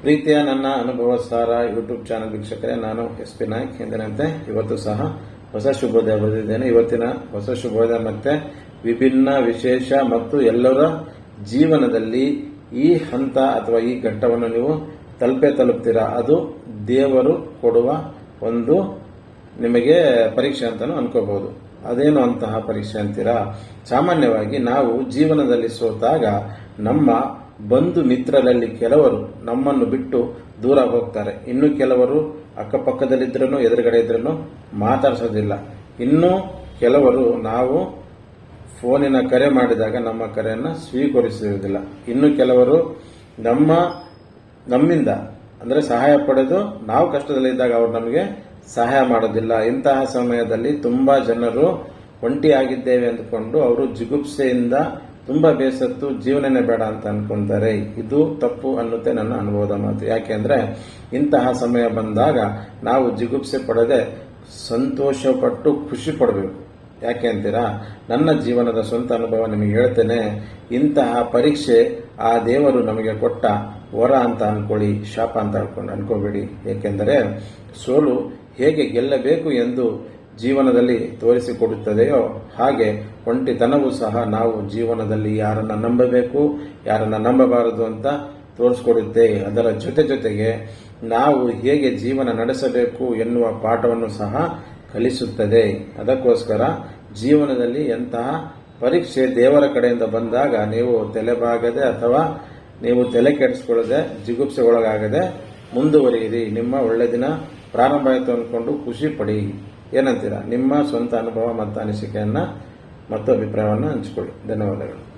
ಪ್ರೀತಿಯ ನನ್ನ ಅನುಭವ ಸಾರ ಯೂಟ್ಯೂಬ್ ಚಾನಲ್ ವೀಕ್ಷಕರೇ, ನಾನು ಎಸ್ ಪಿ ನಾಯ್ಕ್ ಎಂದಿನಂತೆ ಇವತ್ತು ಸಹ ಹೊಸ ಶುಭೋದಯ ಬರೆದಿದ್ದೇನೆ. ಇವತ್ತಿನ ಹೊಸ ಶುಭೋದಯ ಮತ್ತೆ ವಿಭಿನ್ನ ವಿಶೇಷ ಮತ್ತು ಎಲ್ಲರ ಜೀವನದಲ್ಲಿ ಈ ಹಂತ ಅಥವಾ ಈ ಘಟ್ಟವನ್ನು ನೀವು ತಲುಪೇ ತಲುಪ್ತೀರಾ? ಅದು ದೇವರು ಕೊಡುವ ಒಂದು ನಿಮಗೆ ಪರೀಕ್ಷೆ ಅಂತಲೂ ಅನ್ಕೋಬಹುದು. ಅದೇನು ಅಂತಹ ಪರೀಕ್ಷೆ ಅಂತೀರಾ? ಸಾಮಾನ್ಯವಾಗಿ ನಾವು ಜೀವನದಲ್ಲಿ ಸೋತಾಗ ನಮ್ಮ ಬಂಧು ಮಿತ್ರರಲ್ಲಿ ಕೆಲವರು ನಮ್ಮನ್ನು ಬಿಟ್ಟು ದೂರ ಹೋಗ್ತಾರೆ. ಇನ್ನು ಕೆಲವರು ಅಕ್ಕಪಕ್ಕದಲ್ಲಿದ್ದರೂ ಎದುರುಗಡೆ ಇದ್ರೂ ಮಾತಾಡಿಸೋದಿಲ್ಲ. ಇನ್ನು ಕೆಲವರು ನಾವು ಫೋನಿನ ಕರೆ ಮಾಡಿದಾಗ ನಮ್ಮ ಕರೆಯನ್ನು ಸ್ವೀಕರಿಸುವುದಿಲ್ಲ. ಇನ್ನು ಕೆಲವರು ನಮ್ಮ, ನಮ್ಮಿಂದ, ಅಂದರೆ ಸಹಾಯ ಪಡೆದು ನಾವು ಕಷ್ಟದಲ್ಲಿದ್ದಾಗ ಅವರು ನಮಗೆ ಸಹಾಯ ಮಾಡೋದಿಲ್ಲ. ಇಂತಹ ಸಮಯದಲ್ಲಿ ತುಂಬಾ ಜನರು ಒಂಟಿಯಾಗಿದ್ದೇವೆ ಅಂದುಕೊಂಡು ಅವರು ಜಿಗುಪ್ಸೆಯಿಂದ ತುಂಬಾ ಬೇಸತ್ತು, ಜೀವನನೇ ಬೇಡ ಅಂತ ಅನ್ಕೊಂತಾರೆ. ಇದು ತಪ್ಪು ಅನ್ನುತ್ತೆ ನನ್ನ ಅನುಭವದ ಮಾತು. ಯಾಕೆಂದ್ರೆ, ಇಂತಹ ಸಮಯ ಬಂದಾಗ ನಾವು ಜಿಗುಪ್ಸೆ ಪಡದೆ ಸಂತೋಷಪಟ್ಟು ಖುಷಿ ಪಡಬೇಕು. ಯಾಕೆ ಅಂತೀರಾ? ನನ್ನ ಜೀವನದ ಸ್ವಂತ ಅನುಭವ ನಿಮಗೆ ಹೇಳ್ತೇನೆ. ಇಂತಹ ಪರೀಕ್ಷೆ ಆ ದೇವರು ನಮಗೆ ಕೊಟ್ಟ ವರ ಅಂತ ಅನ್ಕೊಳ್ಳಿ, ಶಾಪ ಅಂತ ಅನ್ಕೊಂಡು ಅನ್ಕೋಬೇಡಿ. ಏಕೆಂದರೆ, ಸೋಲು ಹೇಗೆ ಗೆಲ್ಲಬೇಕು ಎಂದು ಜೀವನದಲ್ಲಿ ತೋರಿಸಿಕೊಡುತ್ತದೆಯೋ ಹಾಗೆ ಒಂಟಿತನವೂ ಸಹ ನಾವು ಜೀವನದಲ್ಲಿ ಯಾರನ್ನ ನಂಬಬೇಕು, ಯಾರನ್ನ ನಂಬಬಾರದು ಅಂತ ತೋರಿಸ್ಕೊಡುತ್ತೆ. ಅದರ ಜೊತೆ ಜೊತೆಗೆ ನಾವು ಹೇಗೆ ಜೀವನ ನಡೆಸಬೇಕು ಎನ್ನುವ ಪಾಠವನ್ನು ಸಹ ಕಲಿಸುತ್ತದೆ. ಅದಕ್ಕೋಸ್ಕರ ಜೀವನದಲ್ಲಿ ಎಂತಹ ಪರೀಕ್ಷೆ ದೇವರ ಕಡೆಯಿಂದ ಬಂದಾಗ ನೀವು ತಲೆಬಾಗದೆ ಅಥವಾ ನೀವು ತಲೆ ಕೆಡಿಸ್ಕೊಳ್ಳದೆ, ಜಿಗುಪ್ಸೆಗೊಳಗಾಗದೆ ಮುಂದುವರಿಯಿರಿ. ನಿಮ್ಮ ಒಳ್ಳೆ ದಿನ ಪ್ರಾರಂಭ ಆಯಿತು ಅಂದ್ಕೊಂಡು ಖುಷಿ ಪಡಿ. ಏನಂತೀರಾ? ನಿಮ್ಮ ಸ್ವಂತ ಅನುಭವ ಮತ್ತು ಅನಿಸಿಕೆಯನ್ನು ಮತ್ತು ಅಭಿಪ್ರಾಯವನ್ನು ಹಂಚಿಕೊಳ್ಳಿ. ಧನ್ಯವಾದಗಳು.